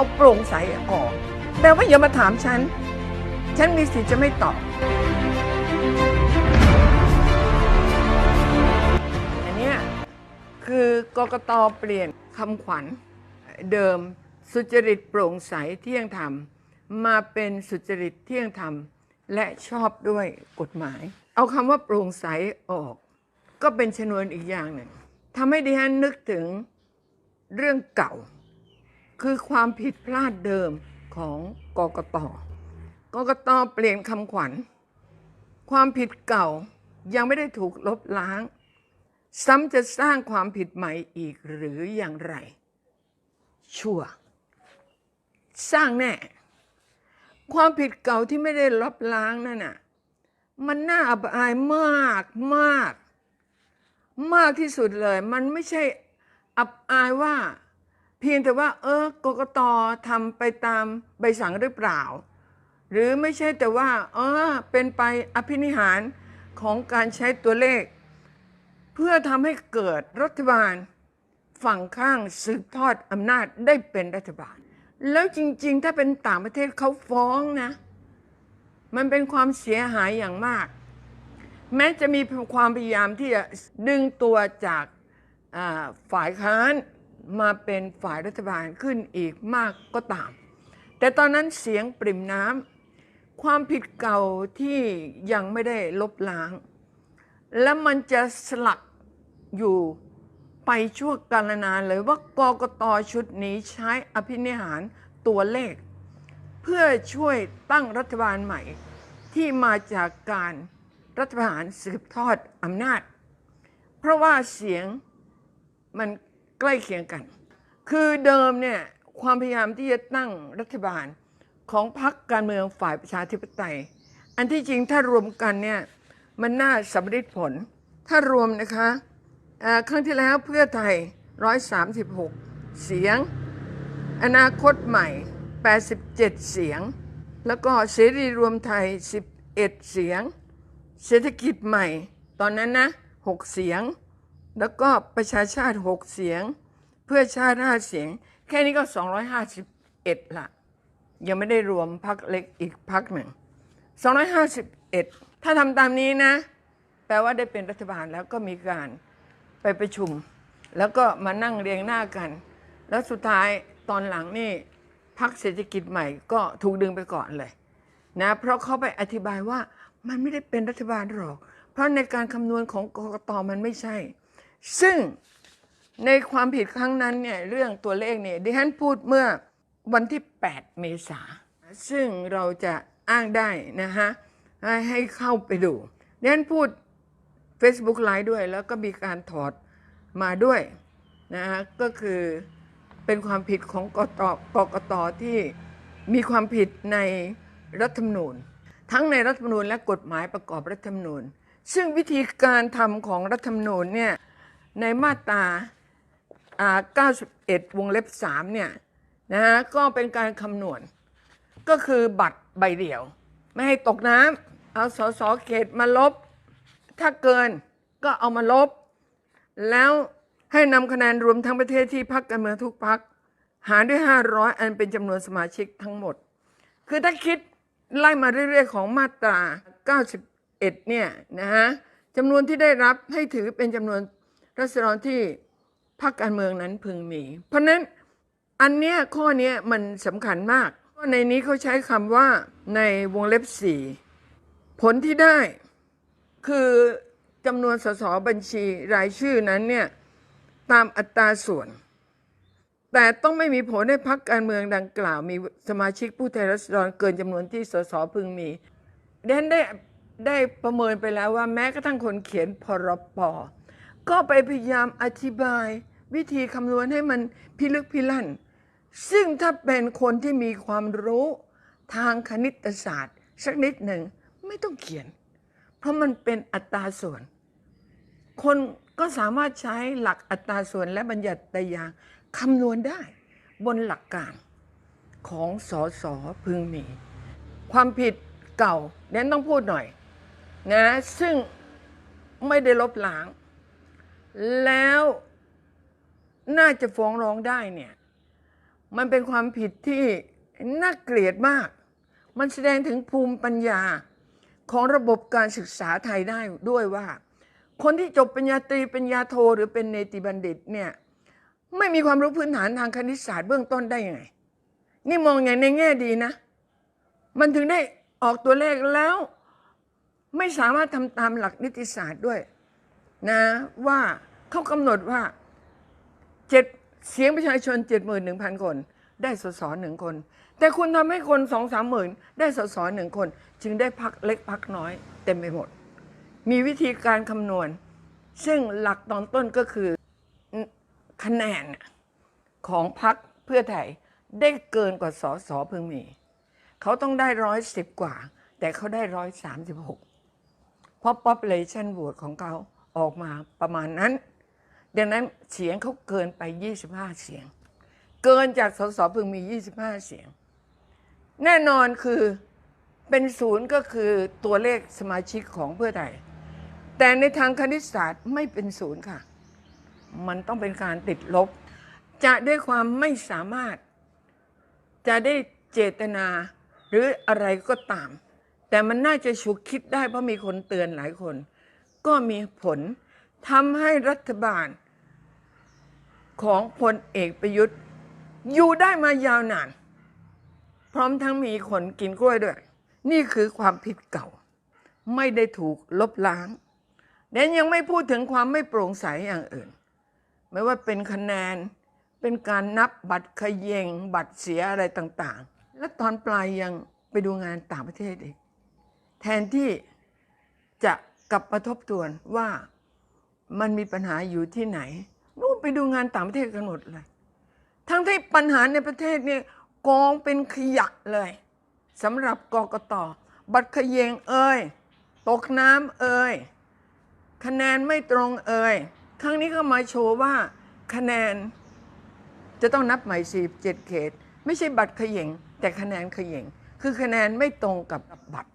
เอาโปร่งใสออก แปลว่าอย่ามาถามฉัน ฉันมีสิทธิ์จะไม่ตอบ อันนี้คือกกตเปลี่ยนคำขวัญเดิมสุจริตโปร่งใสเที่ยงธรรม มาเป็นสุจริตเที่ยงธรรม และชอบด้วยกฎหมาย เอาคำว่าโปร่งใสออก ก็เป็นชนวนอีกอย่างหนึ่งทำให้ดิฉันนึกถึงเรื่องเก่า คือความผิดพลาดเดิมของกกตกกตเปลี่ยนคำขวัญ ความผิดเก่ายังไม่ได้ถูกลบล้าง ซ้ำจะสร้างความผิดใหม่อีกหรืออย่างไร ชั่ว สร้างแน่ ความผิดเก่าที่ไม่ได้ลบล้างนั่นน่ะมันน่าอับอายมากมาก มากที่สุดเลย มันไม่ใช่อับอายว่า เพียงแต่ว่า เออกกตทำไปตามใบสั่งหรือเปล่า หรือไม่ใช่แต่ว่า เออ เป็นไปอภินิหารของการใช้ตัวเลข เพื่อทำให้เกิดรัฐบาล ฝั่งข้างสืบทอดอำนาจได้เป็นรัฐบาล แล้วจริง ๆ ถ้าเป็นต่างประเทศเขาฟ้องนะ มันเป็นความเสียหายอย่างมาก แม้จะมีความพยายามที่จะดึงตัวจากฝ่ายค้าน มาเป็นฝ่ายรัฐบาลขึ้นอีกมากก็ตาม แต่ตอนนั้นเสียงปริ่มน้ำความผิดเก่าที่ยังไม่ได้ลบล้าง แล้วมันจะสลักอยู่ไปชั่วกาลนานเลยว่ากกตชุดนี้ใช้อภินิหารตัวเลข เพื่อช่วยตั้งรัฐบาลใหม่ที่มาจากการรัฐประหารสืบทอดอำนาจ เพราะว่าเสียงมัน ใกล้เคียงกัน คือเดิมเนี่ยความพยายามที่จะตั้งรัฐบาลของพรรคการเมืองฝ่ายประชาธิปไตย อันที่จริงถ้ารวมกันเนี่ยมันน่าสำเร็จผล ถ้ารวมนะคะครั้งที่แล้วเพื่อไทย 136 เสียง อนาคตใหม่ 87 เสียง แล้วก็เสรีรวมไทย 11 เสียง เศรษฐกิจใหม่ ตอนนั้นนะ 6 เสียง แล้วก็ประชาชาติ6เสียง เพื่อชาติ5เสียง แค่นี้ก็251ละยังไม่ได้รวมพักเล็กอีกพักหนึ่ง251ถ้าทำตามนี้นะ แปลว่าได้เป็นรัฐบาลแล้วก็มีการไปประชุม แล้วก็มานั่งเรียงหน้ากัน แล้วสุดท้ายตอนหลังนี่พักเศรษฐกิจใหม่ก็ถูกดึงไปก่อนเลยนะเพราะเขาไปอธิบายว่ามันไม่ได้เป็นรัฐบาลหรอก เพราะในการคำนวณของกกตมันไม่ใช่ ซึ่งในความผิดครั้งนั้นเนี่ยเรื่องตัวเลขเนี่ยดิฉันพูดเมื่อวันที่ 8 เมษาซึ่งเราจะอ้างได้นะฮะให้เข้าไปดูดิฉันพูด Facebook ไลฟ์ด้วย แล้วก็มีการถอดมาด้วยนะฮะก็คือเป็นความผิดของกตกกตที่มีความผิดในรัฐธรรมนูญ ทั้งในรัฐธรรมนูญและกฎหมายประกอบรัฐธรรมนูญ ซึ่งวิธีการทำของรัฐธรรมนูญเนี่ย ในมาตราอ่า91 วงเล็บ3เนี่ยนะฮะก็เป็นการคำนวณ ก็คือบัตรใบเดียว ไม่ให้ตกน้ำเอาสสเขตมาลบ ถ้าเกินก็เอามาลบ แล้วให้นำคะแนนรวมทั้งประเทศที่พักการเมืองทุกพัก หารด้วย 500 อันเป็นจำนวนสมาชิกทั้งหมด คือถ้าคิดไล่มาเรื่อยๆ ของมาตรา 91 เนี่ยนะฮะจำนวนที่ได้รับให้ถือเป็นจำนวน รัษฎรที่พักการเมืองนั้นพึงมี เพราะนั้นอันเนี้ยข้อเนี้ยมันสำคัญมากเพราะในนี้เขาใช้คำว่าในวงเล็บ4ผลที่ได้คือจำนวนสสบัญชีรายชื่อนั้นเนี่ยตามอัตราส่วน แต่ต้องไม่มีผลให้พักการเมืองดังกล่าว มีสมาชิกผู้แทนราษฎรเกินจำนวนที่สสพึงมีดังนั้นได้ได้ประเมินไปแล้วว่าแม้กระทั่งคนเขียนพรป ก็ไปพยายามอธิบายวิธีคำนวณให้มันพิลึกพิลั่น ซึ่งถ้าเป็นคนที่มีความรู้ทางคณิตศาสตร์ สักนิดหนึ่งไม่ต้องเขียน เพราะมันเป็นอัตราส่วน คนก็สามารถใช้หลักอัตราส่วนและบัญญัติตยางคำนวณได้บนหลักการของสอสอพึงมี ความผิดเก่าเน้นต้องพูดหน่อยนะซึ่งไม่ได้ลบล้าง แล้วน่าจะฟ้องร้องได้เนี่ย มันเป็นความผิดที่น่าเกลียดมาก มันแสดงถึงภูมิปัญญาของระบบการศึกษาไทยได้ด้วยว่า คนที่จบปริญญาตรีปริญญาโทหรือเป็นเนติบัณฑิตเนี่ยไม่มีความรู้พื้นฐานทางคณิตศาสตร์เบื้องต้นได้ยังไง นี่มองอย่างในแง่ดีนะ มันถึงได้ออกตัวเลขแล้ว ไม่สามารถทำตามหลักนิติศาสตร์ด้วย นะว่าเขากำหนดว่าเจ็ดเสียงประชาชนเจ็ดหมื่นหนึ่งพันคน ได้สสหนึ่งคน แต่คุณทำให้คนสองสามหมื่นได้สสหนึ่งคน จึงได้พักเล็กพักน้อย เต็มไปหมด มีวิธีการคำนวณ ซึ่งหลักตอนต้นก็คือคะแนนของพักเพื่อไทยได้เกินกว่าสสพึงมี เขาต้องได้ร้อยสิบกว่า แต่เขาได้ร้อยสามสิบหกเพราะ population vote ของเขา ออกมาประมาณนั้น ดังนั้นเสียงเขาเกินไป 25 เสียง เกินจากสสพึงมี 25 เสียง แน่นอนคือเป็นศูนย์ก็คือตัวเลขสมาชิกของเพื่อไทย แต่ในทางคณิตศาสตร์ไม่เป็นศูนย์ค่ะ มันต้องเป็นการติดลบ จะด้วยความไม่สามารถ จะได้เจตนาหรืออะไรก็ตาม แต่มันน่าจะฉุกคิดได้เพราะมีคนเตือนหลายคน ก็มีผลทำให้รัฐบาล ของพลเอกประยุทธ์ อยู่ได้มายาวนาน พร้อมทั้งมีคนกินกล้วยด้วย นี่คือความผิดเก่า ไม่ได้ถูกลบล้างและยังไม่พูดถึงความไม่โปร่งใสอย่างอื่น ไม่ว่าเป็นคะแนนเป็นการนับบัตรเขยงบัตรเสียอะไรต่างๆ และตอนปลายยังไปดูงานต่างประเทศอีกแทนที่จะ กลับมาทบทวนว่ามันมีปัญหาอยู่ที่ไหนนู่นไปดูงานต่างประเทศกันหมดเลย ทั้งที่ปัญหาในประเทศนี่กองเป็นขยะเลยสำหรับกกตบัตรเขยงเอ่ยตกน้ำเอ่ยคะแนนไม่ตรงเอ่ยครั้งนี้ก็มาโชว์ว่าคะแนนจะต้องนับใหม่47เขต ไม่ใช่บัตรเขยงแต่คะแนนเขยงคือคะแนนไม่ตรงกับบัตร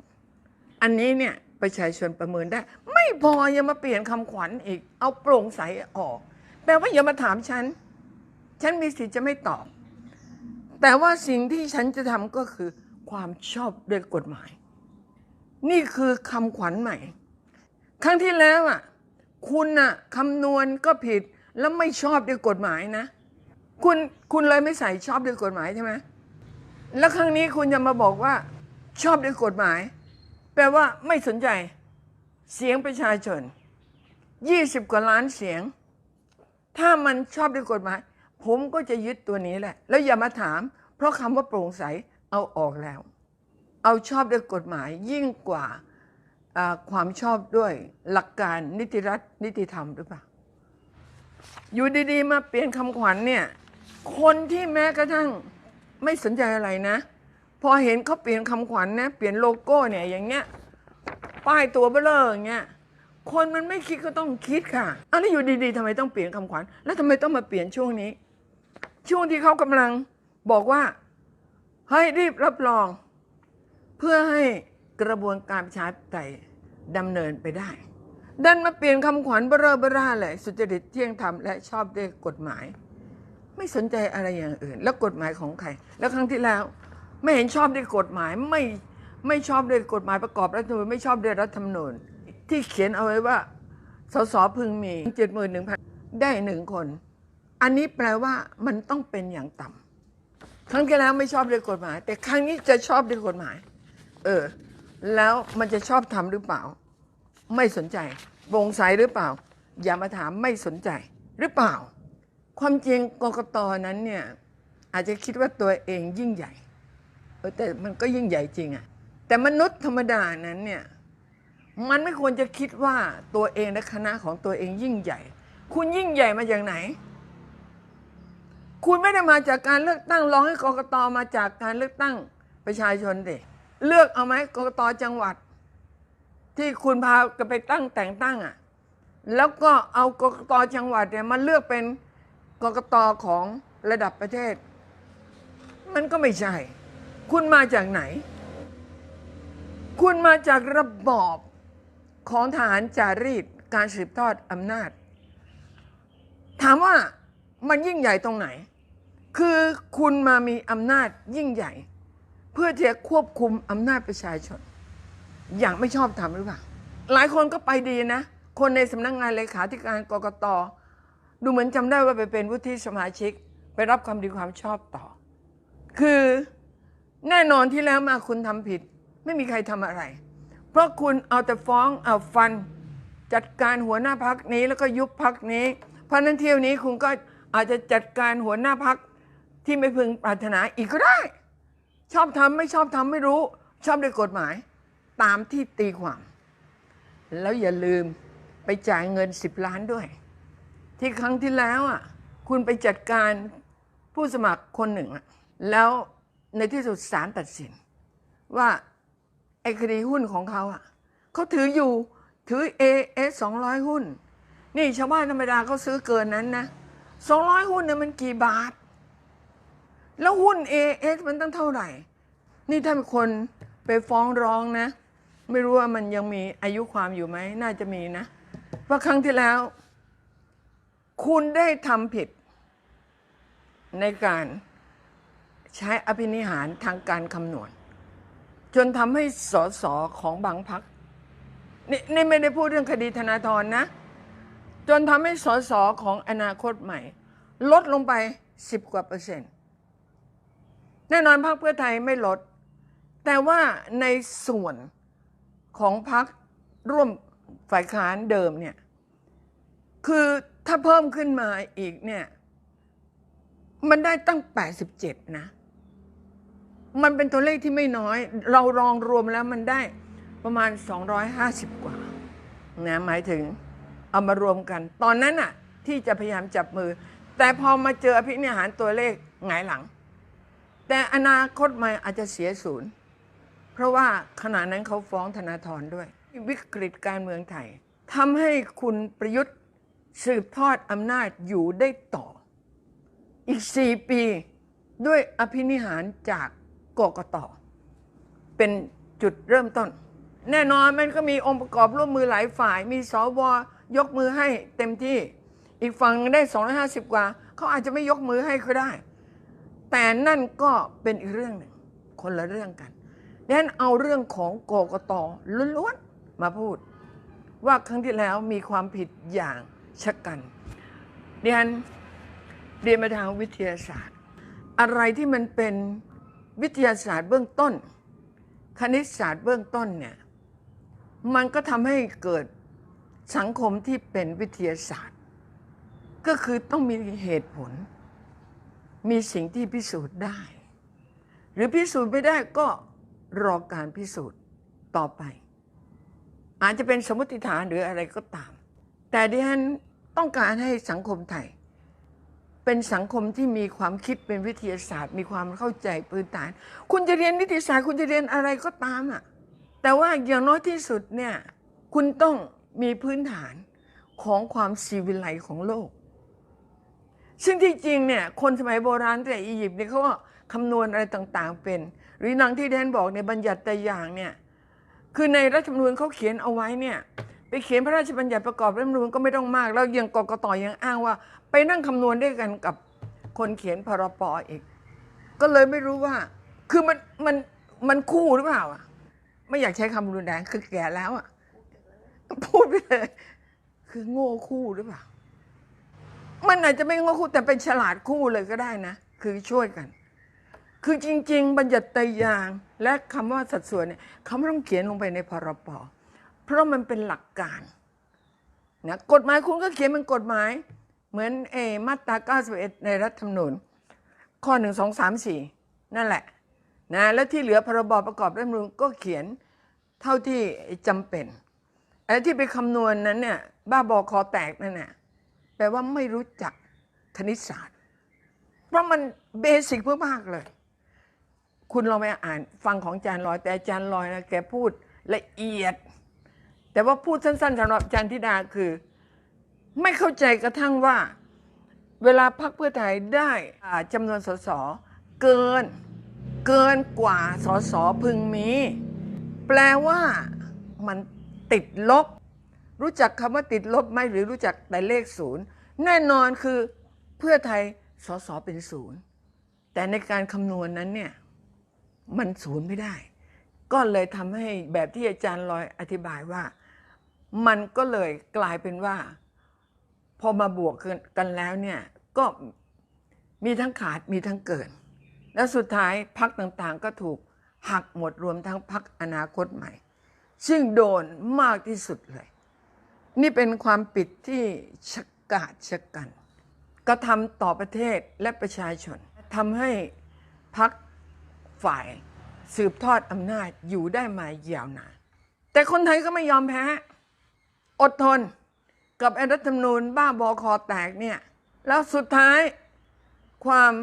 อันนี้เนี่ย ประชาชนประเมินได้ ไม่พอยังมาเปลี่ยนคำขวัญอีก เอาโปร่งใสออก แปลว่าอย่ามาถามฉัน ฉันมีสิทธิ์จะไม่ตอบ แต่ว่าสิ่งที่ฉันจะทำก็คือความชอบด้วยกฎหมาย นี่คือคำขวัญใหม่ ครั้งที่แล้วอะคุณน่ะคำนวณก็ผิดแล้วไม่ชอบด้วยกฎหมายนะ คุณคุณเลยไม่ใส่ชอบด้วยกฎหมายใช่ไหมแล้วครั้งนี้คุณจะมาบอกว่าชอบด้วยกฎหมาย แปลว่าไม่สนใจเสียงประชาชน 20 กว่าล้านเสียง ถ้ามันชอบด้วยกฎหมาย ผมก็จะยึดตัวนี้แหละ แล้วอย่ามาถาม เพราะคำว่าโปร่งใสเอาออกแล้ว เอาชอบด้วยกฎหมายยิ่งกว่าความชอบด้วยหลักการนิติรัฐนิติธรรมหรือเปล่า อยู่ดีๆ มาเปลี่ยนคำขวัญเนี่ย คนที่แม้กระทั่งไม่สนใจอะไรนะ อเห็นเขาเปลี่ยนคำขวัญนะ เปลี่ยนโลโก้เนี่ยอย่างเงี้ย ป้ายตัวเบลออย่างเงี้ย คนมันไม่คิดก็ต้องคิดค่ะอันนี้อยู่ดีๆทำไมต้องเปลี่ยนคำขวัญ แล้วทำไมต้องมาเปลี่ยนช่วงนี้ ช่วงที่เขากำลังบอกว่าให้ยรีบรับรอง เพื่อให้กระบวนการประชาธิปไตยดำเนินไปได้ดันมาเปลี่ยนคำขวัญเบอร์เบอร่าเลยสุจริตเที่ยงธรรมและชอบด้วยกฎหมาย ไม่สนใจอะไรอย่างอื่น แล้วกฎหมายของใคร แล้วครั้งที่แล้ว ไม่เห็นชอบด้วยกฎหมายไม่ไม่ชอบด้วยกฎหมายประกอบรัฐธรรมนูญไม่ชอบด้วยรัฐธรรมนูญที่เขียนเอาไว้ว่าสสพึงมีเจ็ดหมื่นหนึ่งพันได้หนึ่งคน อันนี้แปลว่ามันต้องเป็นอย่างต่ำครั้งที่แล้วไม่ชอบด้วยกฎหมาย แต่ครั้งนี้จะชอบด้วยกฎหมาย เออ แล้วมันจะชอบทำหรือเปล่า ไม่สนใจโปร่งใสหรือเปล่า อย่ามาถามไม่สนใจหรือเปล่า ความจริงกรกตนั้นเนี่ยอาจจะคิดว่าตัวเองยิ่งใหญ่ อแต่มันก็ยิ่งใหญ่จริงอะแต่มนุษย์ธรรมดานั้นเนี่ยมันไม่ควรจะคิดว่าตัวเองและคณะของตัวเองยิ่งใหญ่ คุณยิ่งใหญ่มาจากไหน คุณไม่ได้มาจากการเลือกตั้งร้องให้กรกตมาจากการเลือกตั้งประชาชนเด็เลือกเอาไหมกรกตจังหวัด ที่คุณพากันไปตั้งแต่งตั้งอะแล้วก็เอากรกตจังหวัดเนี่ยมาเลือกเป็นกรกตของระดับประเทศ มันก็ไม่ใช่ คุณมาจากไหน คุณมาจากระบอบของทหารจารีตการสืบทอดอำนาจ ถามว่ามันยิ่งใหญ่ตรงไหน คือคุณมามีอำนาจยิ่งใหญ่ เพื่อที่จะควบคุมอำนาจประชาชน อย่างไม่ชอบทำหรือเปล่า หลายคนก็ไปดีนะ คนในสำนักงานเลขาธิการกรกตดูเหมือนจำได้ว่าไปเป็นวุฒิสมาชิก ไปรับความดีความชอบต่อ คือ แน่นอนที่แล้วมาคุณทำผิด ไม่มีใครทำอะไร เพราะคุณเอาแต่ฟ้องเอาฟัน จัดการหัวหน้าพักนี้แล้วก็ยุบพักนี้เพราะนั้นเที่ยวนี้คุณก็อาจจะจัดการหัวหน้าพักที่ไม่พึงปรารถนาอีกก็ได้ ชอบทำไม่ชอบทำไม่รู้ ชอบด้วยกฎหมาย ตามที่ตีความ แล้วอย่าลืมไปจ่ายเงิน 10 ล้านด้วย ที่ครั้งที่แล้วอะคุณไปจัดการผู้สมัครคนหนึ่ง แล้ว ในที่สุดศาลตัดสิน ว่าไอ้คดีหุ้นของเขาอะเขาถืออยู่ถือ AS 200 หุ้น นี่ชาวบ้านธรรมดาเขาซื้อเกินนั้นนะ 200 หุ้นเนี่ยมันกี่บาท แล้วหุ้น AS มันตั้งเท่าไหร่ นี่ถ้าเป็นคนไปฟ้องร้องนะ ไม่รู้ว่ามันยังมีอายุความอยู่ไหม น่าจะมีนะเพราะครั้งที่แล้ว คุณได้ทำผิดในการ ใช้อภินิหารทางการคำนวณ จนทำให้สสของบางพักนี่นี่ไม่ได้พูดเรื่องคดีธนาธรนะ จนทำให้สสของอนาคตใหม่ ลดลงไป 10 กว่าเปอร์เซ็นต์ แน่นอนพรรคเพื่อไทยไม่ลด แต่ว่าในส่วนของพรรคร่วมฝ่ายค้านเดิมเนี่ย คือถ้าเพิ่มขึ้นมาอีกเนี่ย มันได้ตั้ง 87 นะ มันเป็นตัวเลขที่ไม่น้อย เราลองรวมแล้วมันได้ประมาณ 250 กว่านะหมายถึงเอามารวมกัน ตอนนั้นอะที่จะพยายามจับมือ แต่พอมาเจออภินิหารตัวเลขหงายหลัง แต่อนาคตใหม่อาจจะเสียศูนย์ เพราะว่าขณะนั้นเขาฟ้องธนาธรด้วย วิกฤตการเมืองไทยทำให้คุณประยุทธ์สืบทอดอำนาจอยู่ได้ต่อ อีกสี่ปีด้วยอภินิหารจาก กกตเป็นจุดเริ่มต้น แน่นอนมันก็มีองค์ประกอบร่วมมือหลายฝ่าย มีสวยกมือให้เต็มที่ อีกฝั่งหนึ่งได้ 250 กว่า เขาอาจจะไม่ยกมือให้ก็ได้ แต่นั่นก็เป็นอีกเรื่องหนึ่งคนละเรื่องกันดังนั้นเอาเรื่องของกกตล้วนๆมาพูด ว่าครั้งที่แล้วมีความผิดอย่างชะกันดิฉันเรียนมาทางวิทยาศาสตร์ อะไรที่มันเป็น วิทยาศาสตร์เบื้องต้น คณิตศาสตร์เบื้องต้นเนี่ยมันก็ทำให้เกิดสังคมที่เป็นวิทยาศาสตร์ ก็คือต้องมีเหตุผล มีสิ่งที่พิสูจน์ได้ หรือพิสูจน์ไม่ได้ก็รอการพิสูจน์ต่อไป อาจจะเป็นสมมติฐานหรืออะไรก็ตาม แต่ดิฉันต้องการให้สังคมไทย เป็นสังคมที่มีความคิดเป็นวิทยาศาสตร์ มีความเข้าใจพื้นฐาน คุณจะเรียนวิทยาศาสตร์ คุณจะเรียนอะไรก็ตามอะแต่ว่าอย่างน้อยที่สุดเนี่ยคุณต้องมีพื้นฐานของความซีวิไลของโลก ซึ่งที่จริงเนี่ยคนสมัยโบราณแต่อียิปต์เนี่ยเขาก็คำนวณอะไรต่างๆเป็น หรือนังที่แดนบอกในบัญญัติแต่อย่างเนี่ยคือในรัฐธรรมนูญเขาเขียนเอาไว้เนี่ยไปเขียนพระราชบัญญัติประกอบรัฐธรรมนูญก็ไม่ต้องมาก แล้วยังกกตยังอ้างว่า ไปนั่งคำนวณด้วยกันกับคนเขียนพรปอีก ก็เลยไม่รู้ว่า คือมันมันมันคู่หรือเปล่าอะ ไม่อยากใช้คำรุนแรงคือแก่แล้วอะพูดไปเลยคือโง่คู่หรือเปล่า มันอาจจะไม่โง่คู่แต่เป็นฉลาดคู่เลยก็ได้นะ คือช่วยกัน คือจริง ๆ บัญญัติตยางและคำว่าสัดส่วนเนี่ยเขาไม่ต้องเขียนลงไปในพรปเพราะมันเป็นหลักการนะกฎหมายคุณก็เขียนเป็นกฎหมาย เหมือนเอมาตรา 91 ในรัฐธรรมนูญ ข้อ 1 2 3 4 นั่นแหละนะแล้วที่เหลือพรบประกอบรัฐธรรมนูญก็เขียนเท่าที่จำเป็นไอ้ที่ไปคำนวณนั้นเนี่ยบ้าบอคอแตกนั่นน่ะแปลว่าไม่รู้จักคณิตศาสตร์ เพราะมันเบสิกมากๆเลย คุณลองไปอ่านฟังของอาจารย์ลอยแต่อาจารย์ลอยนะแกพูดละเอียด แต่ว่าพูดสั้นๆสำหรับอาจารย์ธิดาคือ ไม่เข้าใจกระทั่งว่า เวลาพรรคเพื่อไทยได้จำนวนสสเกิน เกินกว่าสสพึงมี แปลว่ามันติดลบ รู้จักคำว่าติดลบไหมหรือรู้จักแต่เลขศูนย์แน่นอนคือเพื่อไทยสสเป็นศูนย์แต่ในการคำนวณนั้นเนี่ยมันศูนย์ไม่ได้ ก็เลยทำให้แบบที่อาจารย์ลอยอธิบายว่า มันก็เลยกลายเป็นว่า พอมาบวกกันแล้วเนี่ยก็มีทั้งขาดมีทั้งเกินแล้วสุดท้ายพักต่างๆก็ถูกหักหมดรวมทั้งพักอนาคตใหม่ ซึ่งโดนมากที่สุดเลย นี่เป็นความปิดที่ชะกาจชะกันกระทำต่อประเทศและประชาชนทำให้พักฝ่ายสืบทอดอำนาจอยู่ได้มายาวนาน แต่คนไทยก็ไม่ยอมแพ้ อดทน กับไอ้รัฐธรรมนูญบ้าบอคอแตกเนี่ย แล้วสุดท้ายความ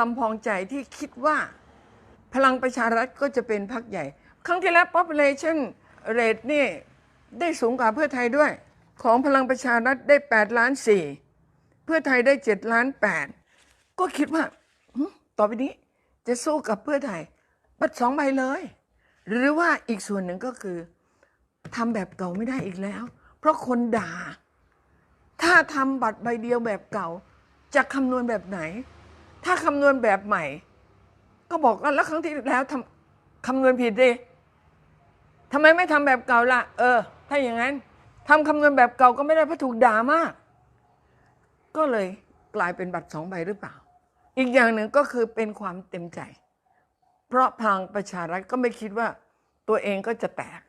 ลำพองใจที่คิดว่า พลังประชารัฐก็จะเป็นพรรคใหญ่ ครั้งที่แล้ว population rate นี่ได้สูงกว่าเพื่อไทยด้วย ของพลังประชารัฐได้ 8 ล้าน4เพื่อไทยได้ 7 ล้าน 8 ก็คิดว่าต่อไปนี้จะสู้กับเพื่อไทย บัตรสองใบเลย หรือว่าอีกส่วนหนึ่งก็คือทำแบบเก่าไม่ได้อีกแล้ว เพราะคนด่า ถ้าทำบัตรใบเดียวแบบเก่า จะคำนวณแบบไหน ถ้าคำนวณแบบใหม่ ก็บอกกันแล้วครั้งที่แล้วทำคำนวณผิดดิทำไมไม่ทำแบบเก่าล่ะ เออ ถ้าอย่างนั้นทำคำนวณแบบเก่าก็ไม่ได้เพราะถูกด่ามาก ก็เลยกลายเป็นบัตรสองใบหรือเปล่า อีกอย่างหนึ่งก็คือเป็นความเต็มใจ เพราะพลังประชารัฐก็ไม่คิดว่าตัวเองก็จะแตก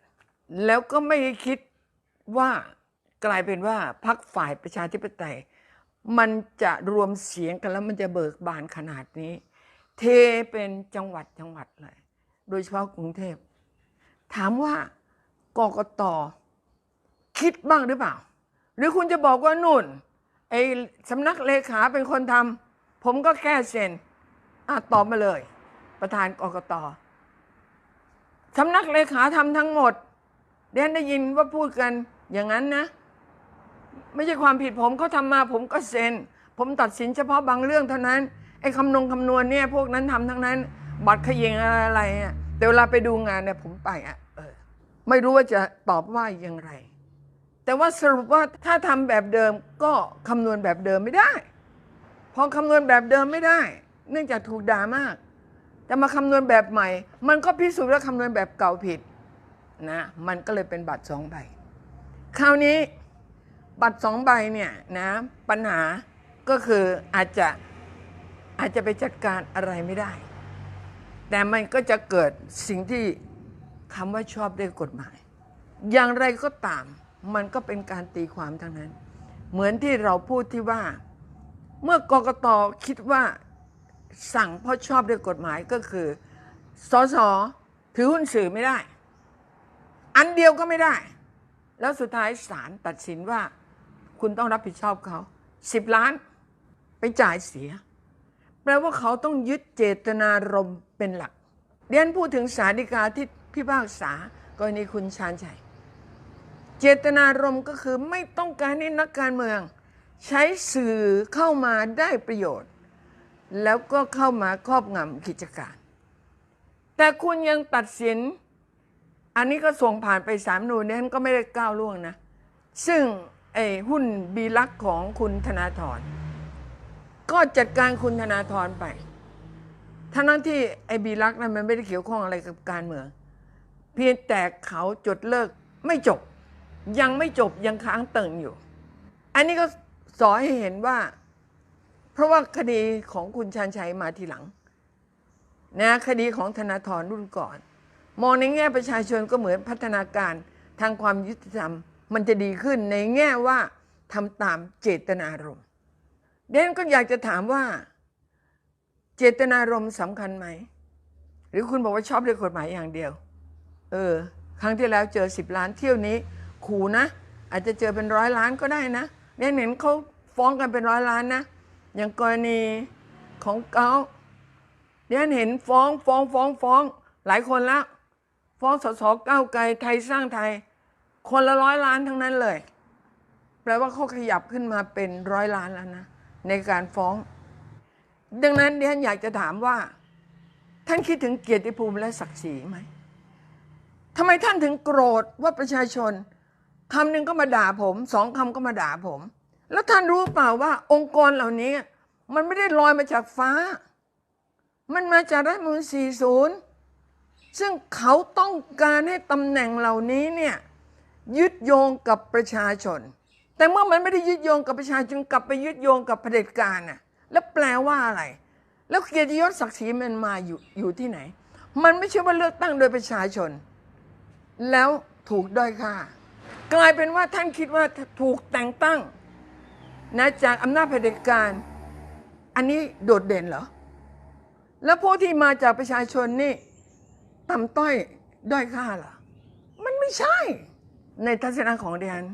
แล้วก็ไม่ได้คิดว่า กลายเป็นว่าพรรคฝ่ายประชาธิปไตย มันจะรวมเสียงกันแล้วมันจะเบิกบานขนาดนี้ เทเป็นจังหวัดจังหวัดเลย โดยเฉพาะกรุงเทพ ถามว่ากกตคิดบ้างหรือเปล่า หรือคุณจะบอกว่านุ่นไอ้สำนักเลขาเป็นคนทำผมก็แค่เซ็นอะตอบมาเลย ประธานกกตสำนักเลขาทำทั้งหมดเดนได้ยินว่าพูดกันอย่างนั้นนะ ไม่ใช่ความผิดผมเขาทำมาผมก็เซ็น ผมตัดสินเฉพาะบางเรื่องเท่านั้นไอ้คำนงคำนวณเนี่ยพวกนั้นทำทั้งนั้น บัตรเขยงอะไรอะไรอะแต่เวลาไปดูงานเนี่ยผมไปอะเออไม่รู้ว่าจะตอบว่าอย่างไร แต่ว่าสรุปว่าถ้าทำแบบเดิมก็คำนวณแบบเดิมไม่ได้ พอคำนวณแบบเดิมไม่ได้ เนื่องจากถูกด่ามากจะมาคำนวณแบบใหม่ มันก็พิสูจน์ว่าคำนวณแบบเก่าผิดนะมันก็เลยเป็นบัตรสองใบคราวนี้ บัตรสองใบเนี่ยนะปัญหาก็คืออาจจะอาจจะไปจัดการอะไรไม่ได้ แต่มันก็จะเกิดสิ่งที่คำว่าชอบด้วยกฎหมาย อย่างไรก็ตาม มันก็เป็นการตีความทั้งนั้น เหมือนที่เราพูดที่ว่า เมื่อกกตคิดว่าสั่งเพราะชอบด้วยกฎหมายก็คือสสถือหุ้นสื่อไม่ได้ อันเดียวก็ไม่ได้ แล้วสุดท้ายศาลตัดสินว่า คุณต้องรับผิดชอบเขาสิบล้าน ไปจ่ายเสีย แปลว่าเขาต้องยึดเจตนารมณ์เป็นหลักเรียนพูดถึงสารดีกาที่พิพากษากรณีคุณชาญชัยเจตนารมณ์ก็คือไม่ต้องการให้นักการเมือง ใช้สื่อเข้ามาได้ประโยชน์ แล้วก็เข้ามาครอบงำกิจการ แต่คุณยังตัดสิน อันนี้ก็ส่งผ่านไปสามนูนนั้นก็ไม่ได้ก้าวล่วงนะ ซึ่ง ไอ้หุ้นบีลักของคุณธนาธรก็จัดการคุณธนาธรไปทั้งนั้นที่ไอ้บีลักนั้นมันไม่ได้เกี่ยวข้องอะไรกับการเมือง เพียงแต่เขาจดเลิกไม่จบ ยังไม่จบยังค้างเติ่งอยู่ อันนี้ก็สอนให้เห็นว่า เพราะว่าคดีของคุณชาญชัยมาทีหลังนะคดีของธนาธรรุ่นก่อน มองในแง่ประชาชนก็เหมือนพัฒนาการทางความยุติธรรม มันจะดีขึ้นในแง่ว่าทำตามเจตนารมณ์เดนก็อยากจะถามว่า เจตนารมณ์สำคัญไหม หรือคุณบอกว่าชอบด้วยกฎหมายอย่างเดียว เออ ครั้งที่แล้วเจอสิบล้านเที่ยวนี้ ขู่นะ อาจจะเจอเป็นร้อยล้านก็ได้นะเนี่ยเห็นเขาฟ้องกันเป็นร้อยล้านนะ อย่างกรณีของเกาเนี่ยเห็นฟ้องฟ้องฟ้องฟ้อง หลายคนแล้ว ฟ้องสสก้าวไกลไทยสร้างไทย คนละร้อยล้านทั้งนั้นเลย แปลว่าเขาขยับขึ้นมาเป็นร้อยล้านแล้วนะ ในการฟ้อง ดังนั้นดิฉันอยากจะถามว่า ท่านคิดถึงเกียรติภูมิและศักดิ์ศรีไหมทำไมท่านถึงโกรธว่าประชาชนคำหนึ่งก็มาด่าผมสองคำก็มาด่าผม แล้วท่านรู้เปล่าว่าองค์กรเหล่านี้ มันไม่ได้ลอยมาจากฟ้า มันมาจากรัฐธรรมนูล40 ซึ่งเขาต้องการให้ตำแหน่งเหล่านี้เนี่ย ยึดโยงกับประชาชน แต่เมื่อมันไม่ได้ยึดโยงกับประชาชนกลับไปยึดโยงกับเผด็จการน่ะแล้วแปลว่าอะไร แล้วเกียรติยศศักดิ์ศรีมันมาอยู่อยู่ที่ไหน มันไม่ใช่ว่าเลือกตั้งโดยประชาชน แล้วถูกด้อยค่ากลายเป็นว่าท่านคิดว่าถูกแต่งตั้งนะจากอำนาจเผด็จการ อันนี้โดดเด่นเหรอ แล้วพวกที่มาจากประชาชนนี่ต่ำต้อยด้อยค่าเหรอ มันไม่ใช่ ในทัศนะของดิฉัน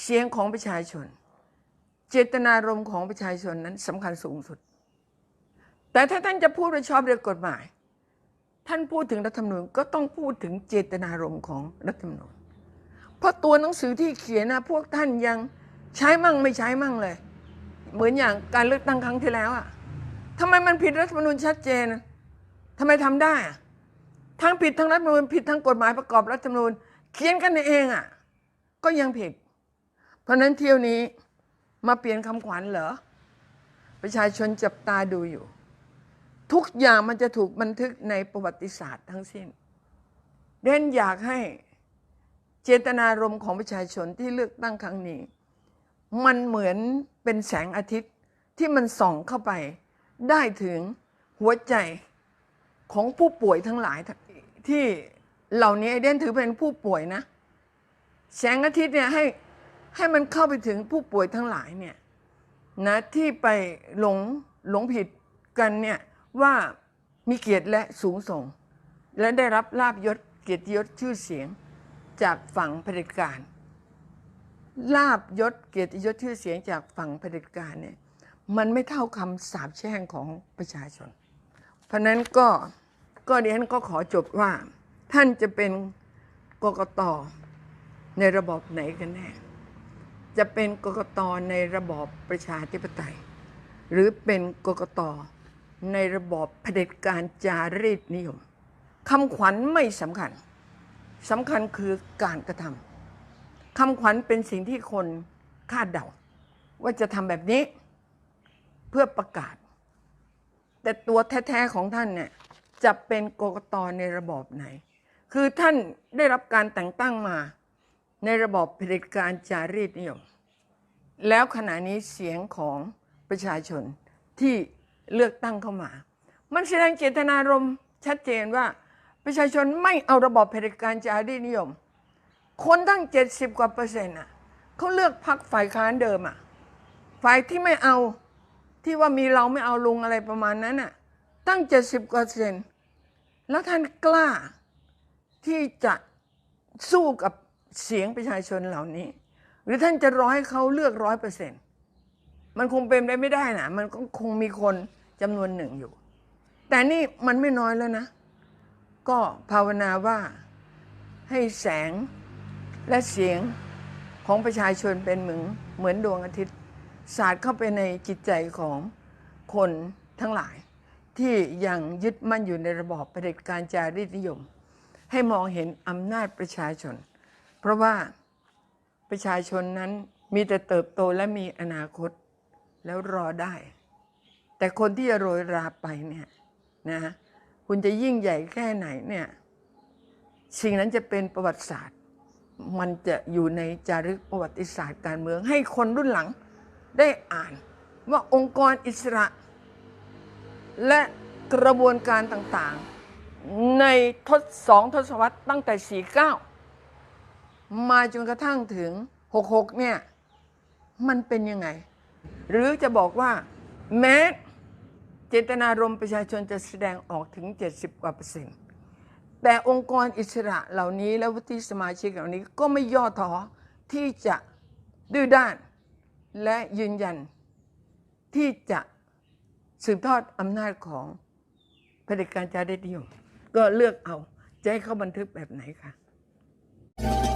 เสียงของประชาชน เจตนารมณ์ของประชาชนนั้นสำคัญสูงสุด แต่ถ้าท่านจะพูดโดยชอบด้วยกฎหมาย ท่านพูดถึงรัฐธรรมนูญก็ต้องพูดถึงเจตนารมณ์ของรัฐธรรมนูญเพราะตัวหนังสือที่เขียนนะพวกท่านยังใช้มั่งไม่ใช้มั่งเลย เหมือนอย่างการเลือกตั้งครั้งที่แล้วอะทำไมมันผิดรัฐธรรมนูญชัดเจนทำไมทำได้ทั้งผิดทั้งรัฐธรรมนูญผิดทั้งกฎหมายประกอบรัฐธรรมนูญ เขียนกันเองอะก็ยังผิด เพราะฉะนั้นเที่ยวนี้มาเปลี่ยนคำขวัญเหรอ ประชาชนจับตาดูอยู่ ทุกอย่างมันจะถูกบันทึกในประวัติศาสตร์ทั้งสิ้นเด่นอยากให้เจตนารมณ์ของประชาชนที่เลือกตั้งครั้งนี้ มันเหมือนเป็นแสงอาทิตย์ที่มันส่องเข้าไป ได้ถึงหัวใจของผู้ป่วยทั้งหลายที่ เหล่านี้ไอเดนถือเป็นผู้ป่วยนะ แสงอาทิตย์เนี่ยให้ให้มันเข้าไปถึงผู้ป่วยทั้งหลายเนี่ยนะที่ไปหลงหลงผิดกันเนี่ยว่ามีเกียรติและสูงส่ง และได้รับลาบยศเกียรติยศชื่อเสียงจากฝั่งเผด็จการลาบยศเกียรติยศชื่อเสียงจากฝั่งเผด็จการเนี่ยมันไม่เท่าคำสาปแช่งของประชาชน เพราะนั้นก็ก็ดิฉันก็ขอจบว่า ท่านจะเป็นกกตในระบอบไหนกันแน่ จะเป็นกกตในระบอบประชาธิปไตย หรือเป็นกกตในระบอบเผด็จการจารีตนิยมคำขวัญไม่สำคัญสำคัญคือการกระทำคำขวัญเป็นสิ่งที่คนคาดเดา ว่าจะทำแบบนี้เพื่อประกาศ แต่ตัวแท้ ๆ ของท่านเนี่ยจะเป็นกกตในระบอบไหน คือท่านได้รับการแต่งตั้งมา ในระบอบเผด็จการจารีตนิยม แล้วขณะนี้เสียงของประชาชนที่เลือกตั้งเข้ามา มันแสดงเจตนารมณ์ชัดเจนว่าประชาชนไม่เอาระบอบเผด็จการจารีตนิยม คนตั้ง 70 กว่าเปอร์เซ็นต์อะเขาเลือกพรรคฝ่ายค้านเดิมอะฝ่ายที่ไม่เอาที่ว่ามีเราไม่เอาลุงอะไรประมาณนั้นอะตั้ง 70กว่าเปอร์เซ็นต์แล้วท่านกล้า ที่จะสู้กับเสียงประชาชนเหล่านี้ หรือท่านจะร้อให้เขาเลือกร้อยเปอร์เซ็นต์มันคงเป็นไปไม่ได้นะมันก็คงมีคนจำนวนหนึ่งอยู่ แต่นี่มันไม่น้อยแล้วนะ ก็ภาวนาว่าให้แสงและเสียงของประชาชนเป็นเหมือนเหมือนดวงอาทิตย์สาดเข้าไปในจิตใจของคนทั้งหลาย ที่ยังยึดมั่นอยู่ในระบอบเผด็จการจารีตนิยม ให้มองเห็นอำนาจประชาชน เพราะว่าประชาชนนั้นมีแต่เติบโตและมีอนาคตแล้วรอได้ แต่คนที่จะโรยราไปเนี่ยนะคุณจะยิ่งใหญ่แค่ไหนเนี่ยสิ่งนั้นจะเป็นประวัติศาสตร์ มันจะอยู่ในจารึกประวัติศาสตร์การเมือง ให้คนรุ่นหลังได้อ่าน ว่าองค์กรอิสระ และกระบวนการต่างๆ ในทศสองทศวรรษตั้งแต่ 49 มาจนกระทั่งถึง 66 เนี่ย มันเป็นยังไง หรือจะบอกว่า แม้เจตนารมณ์ประชาชนจะแสดงออกถึง 70กว่าเปอร์เซ็นต์แต่องค์กรอิสระเหล่านี้และวุฒิสมาชิกเหล่านี้ก็ไม่ย่อท้อที่จะดื้อด้าน และยืนยันที่จะสืบทอดอำนาจของเผด็จการจารีตนิยม ก็เลือกเอาจะให้เขาบันทึกแบบไหนคะ่ะ